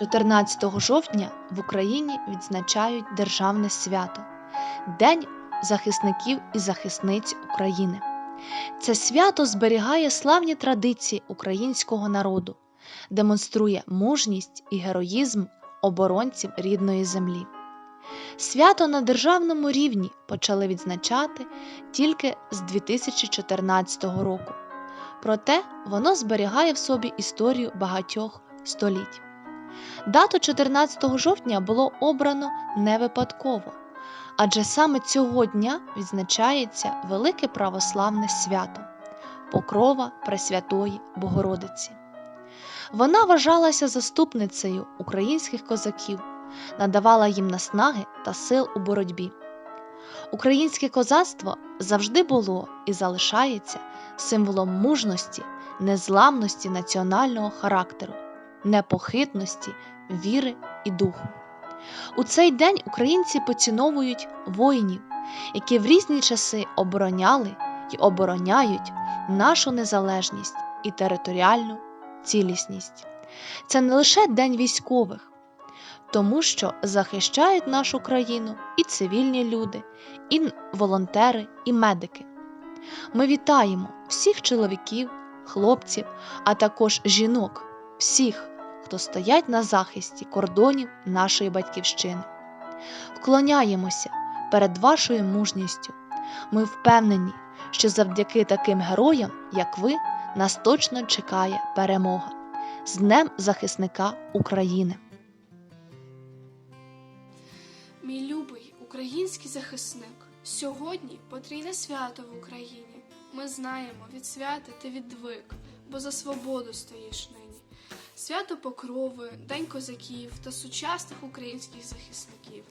14 жовтня в Україні відзначають Державне свято День захисників і захисниць України. Це свято зберігає славні традиції українського народу, демонструє мужність і героїзм оборонців рідної землі. Свято на державному рівні почали відзначати тільки з 2014 року. Проте воно зберігає в собі історію багатьох століть. Дату 14 жовтня було обрано не випадково, адже саме цього дня відзначається велике православне свято Покрова Пресвятої Богородиці. Вона вважалася заступницею українських козаків, надавала їм наснаги та сил у боротьбі. Українське козацтво завжди було і залишається символом мужності, незламності національного характеру, непохитності, віри і духу. У цей день українці поціновують воїнів, які в різні часи обороняли і обороняють нашу незалежність і територіальну цілісність. Це не лише день військових, тому що захищають нашу країну і цивільні люди, і волонтери, і медики. Ми вітаємо всіх чоловіків, хлопців, а також жінок, всіх, хто стоять на захисті кордонів нашої батьківщини. Вклоняємося перед вашою мужністю. Ми впевнені, що завдяки таким героям, як ви, нас точно чекає перемога. З Днем захисника України! Мій любий український захисник, сьогодні потрійне свято в Україні. Ми знаємо, від свята ти відвик, бо за свободу стоїш нині. Свято Покрови, День козаків та сучасних українських захисників.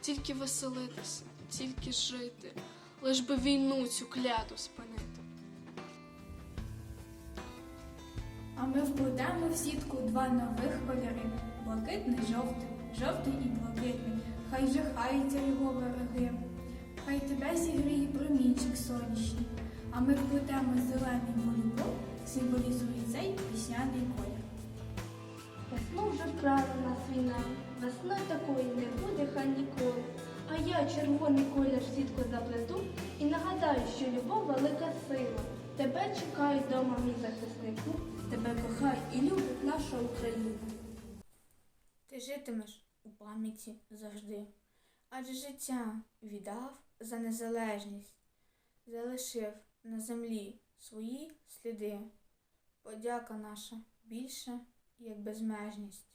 Тільки веселитися, тільки жити, лиш би війну цю кляту спинити. А ми вкладемо в сітку два нових кольори блакитний жовтий, жовтий і блакитний. Хай жахаються його вороги. Хай тебе зігріє промінчик сонячний, а ми вплетемо зелений волейбол, символізує цей весняний колір. Весну вже вкрала нас війна, весною такої не буде хай ніколи. А я червоний колір сітку заплету і нагадаю, що любов велика сила. Тебе чекаю дома, мій захиснику. Тебе кохає і любить наша Україна. Ти житимеш у пам'яті завжди, адже життя віддав за незалежність, залишив на землі свої сліди. Подяка наша більша, як безмежність.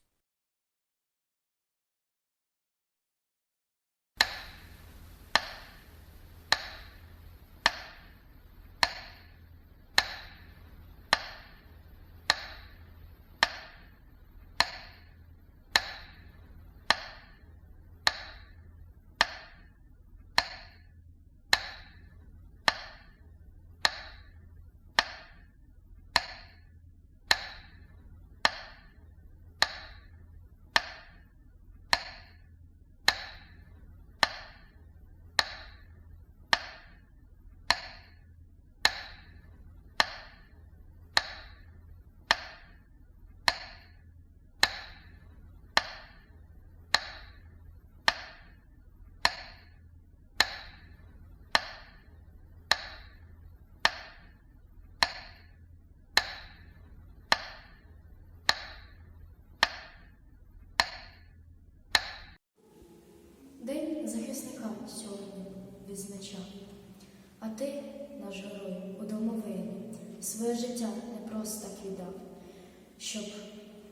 День захисника сьогодні відзначав. А ти, наш герой, у домовині, своє життя не просто так віддав, щоб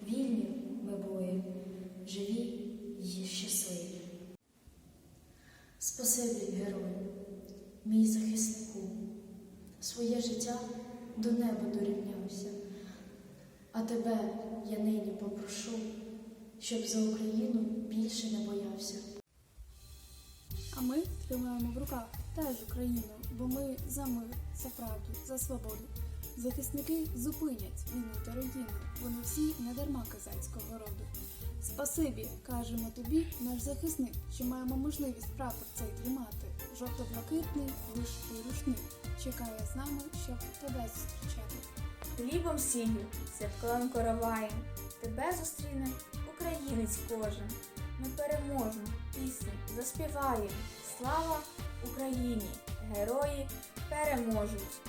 вільні ми були, живі і щасливі. Спасибі, герою, мій захиснику, своє життя до неба дорівнявся, а тебе я нині попрошу, щоб за Україну більше не боявся. А ми тримаємо в руках теж Україну, бо ми за мир, за правду, за свободу. Захисники зупинять війну та родину, вони всі не дарма козацького роду. Спасибі, кажемо тобі, наш захисник, що маємо можливість прапор цей тримати. Жовто-блакитний, вишитий рушник чекає з нами, щоб тебе зустрічати. Хлібом сіллю, святковим короваєм, тебе зустріне українець кожен. Ми переможемо, пісню заспіваємо. Слава Україні! Герої переможуть!